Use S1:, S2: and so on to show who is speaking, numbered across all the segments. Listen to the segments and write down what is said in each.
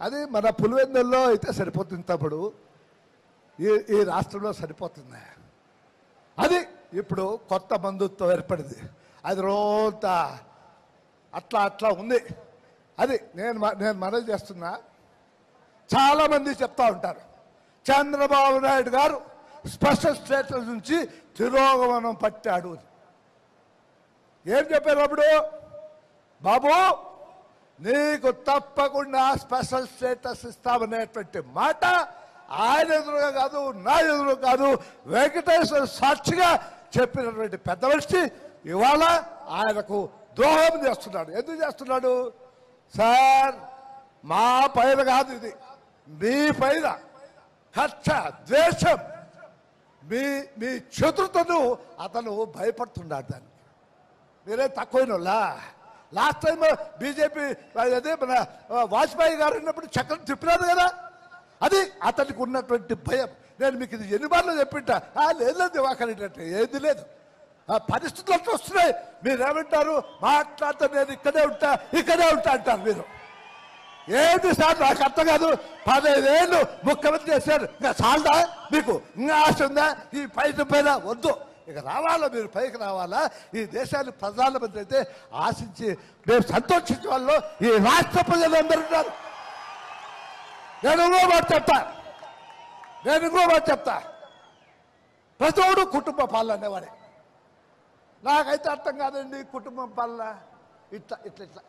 S1: అది మన పులివెందుల్లో అయితే సరిపోతుంది తప్పుడు ఈ ఈ రాష్ట్రంలో సరిపోతుంది. అది ఇప్పుడు కొత్త బంధుత్వం ఏర్పడింది. అది రోజంతా అట్లా అట్లా ఉంది. అది నేను మ- నేను మనవి చేస్తున్నా. చాలామంది చెప్తా ఉంటారు. చంద్రబాబు నాయుడు గారు స్పెషల్ స్టేటస్ నుంచి తిరోగమనం పట్టాడు. ఏం చెప్పారు అప్పుడు? బాబు నీకు తప్పకుండా స్పెషల్ స్టేటస్ ఇస్తామనేటువంటి మాట ఆయన ఎదురుగా కాదు నా ఎదురు కాదు వెంకటేశ్వర సాక్షిగా చెప్పినటువంటి పెద్ద మనిషి ఇవాళ ఆయనకు ద్రోహం చేస్తున్నాడు. ఎందుకు చేస్తున్నాడు? సార్ మా పైన కాదు ఇది. మీ పైన కక్ష ద్వేషం మీ మీ చతుర్థను అతను భయపడుతున్నాడు దాన్ని. మీరే తక్కువలా లాస్ట్ టైం బీజేపీ అదే మన వాజ్పేయి గారు ఉన్నప్పుడు చక్రం తిప్పినారు కదా? అది అతనికి ఉన్నటువంటి భయం. నేను మీకు ఇది ఎన్ని మార్లు చెప్పింటా? "ఆ, లేదు లేదు దివాకర్ ఏది లేదు. ఆ పరిస్థితులు అట్లా వస్తున్నాయి. మీరేమంటారు? మాట్లాడితే నేను ఇక్కడే ఉంటా ఇక్కడే ఉంటా అంటారు మీరు. ఏంటి సార్? నాకు అర్థం కాదు. పదహైదేళ్ళు ముఖ్యమంత్రి చేశారు. ఇంకా చాలదా? మీకు ఇంకా ఆశ ఉందా? ఈ పైన పైన వద్దు. ఇక రావాలా? మీరు పైకి రావాలా? ఈ దేశాన్ని ప్రధానమంత్రి అయితే ఆశించి మేము సంతోషించే వాళ్ళు. ఈ రాష్ట్ర ప్రజలందరూ ఉన్నారు. నేను ఇంకో మాట చెప్తా. నేను ఇంకో మాట చెప్తా. ప్రతోడు కుటుంబ పాలన అనేవాడే. నాకైతే అర్థం కాదండి కుటుంబం పాలన. ఇట్లా ఇట్లా ఇట్లా.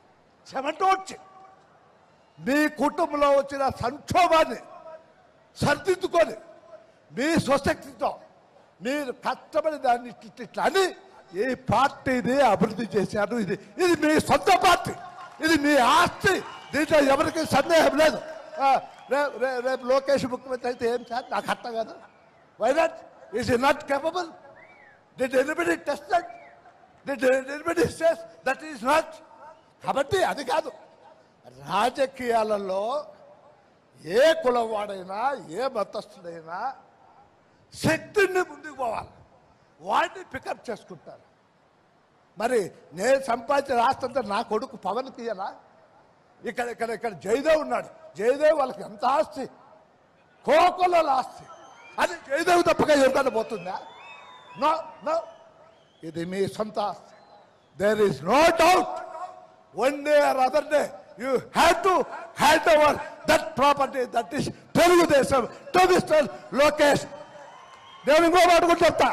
S1: చెమటోడ్చి. మీ కుటుంబంలో వచ్చిన సంక్షోభాన్ని సరిదిద్దుకొని మీ స్వశక్తితో మీరు కష్టపడి దాన్ని ఇట్లా అని ఈ పార్టీని అభివృద్ధి చేశారు. ఇది ఇది మీ సొంత పార్టీ. ఇది మీ ఆస్తి. దీంట్లో ఎవరికి సందేహం లేదు. రేపు లోకేష్ ముఖ్యమంత్రి అయితే ఏం సార్? నాకు అర్థం కాదు. Why not is not capable did anybody test that did anybody says that is not కాబట్టి అది కాదు. రాజకీయాలలో ఏ కులం వాడైనా ఏ మతస్థుడైనా శక్తిని ముందుకు పోవాలి. వాడిని పికప్ చేసుకుంటారు. మరి నేను సంపాదించిన రాష్ట్రంతో నా కొడుకు పవన్ తీయనా? ఇక్కడ ఇక్కడ ఇక్కడ జయదేవ్ ఉన్నాడు. జయదేవ్ వాళ్ళకి ఎంత ఆస్తి? కోకుల ఆస్తి. అది జయదేవ్ తప్పగా ఎవరికైనా పోతుందా? No no. ఇది మీ సొంత ఆస్తి. There is no doubt one day or other day you have to hand over that property that is Telugu Desam to mister Lokesh నేను ఇంకో మాట కూడా చెప్తా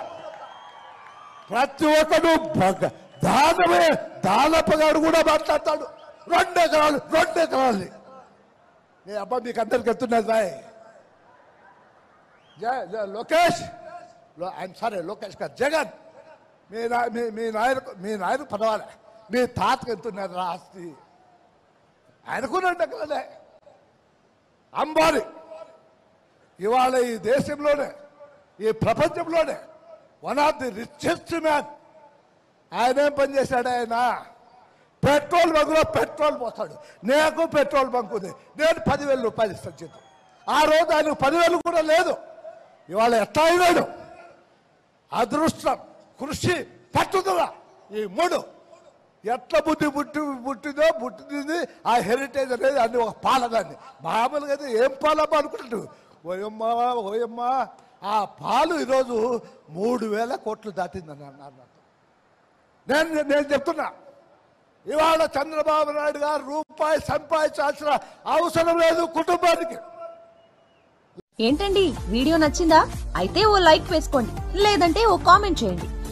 S1: ప్రతి ఒక్కడు భగ- దానమే దానపగాడు కూడా మాట్లాడతాడు రెండు ఎకరాలు రెండు ఎకరాలు నీ అబ్బా మీకు అందరికి ఎత్తున్నది బాయ్ జయ జయ లోకేష్ ఐఎమ్ సారీ లోకేష్ గారు జగన్ మీ నా- మీ మీ నాయనకు మీ నాయన పదవాలి మీ తాతకు ఎంతున్నారు రా ఆస్తి ఆయనకు అక్కడనే అంబారి ఇవాళ ఈ దేశంలోనే ఈ ప్రపంచంలోనే one of the richest man ఆయన ఏం పని ఆయన? పెట్రోల్ బంకులో పెట్రోల్ పోతాడు నాకు పెట్రోల్ బంక్ ఉంది. నేను పదివేల రూపాయలు ఇస్తాను జీతం. ఆ రోజు ఆయనకు పదివేలు కూడా లేదు. ఇవాళ ఎట్లా అయినాడు? అదృష్టం కృషి పట్టుదల ఈ మూడు. ఎట్లా బుద్ధి పుట్టి పుట్టిందో పుట్టింది ఆ హెరిటేజ్ అనేది అన్ని ఒక పాలదాన్ని. మామూలుగా అయితే ఏం పాలమ్మా అనుకుంటు ఓయమ్మా ఓయమ్మా. ఆ పాలు ఈరోజు మూడు వేల కోట్లు దాటిందని అన్నారు నాతో. నేను నేను చెప్తున్నా. ఇవాళ చంద్రబాబు నాయుడు గారు రూపాయి సంపాదించాల్సిన అవసరం లేదు కుటుంబానికి.
S2: ఏంటండి? వీడియో నచ్చిందా? అయితే ఓ లైక్ వేసుకోండి. లేదంటే ఓ కామెంట్ చేయండి.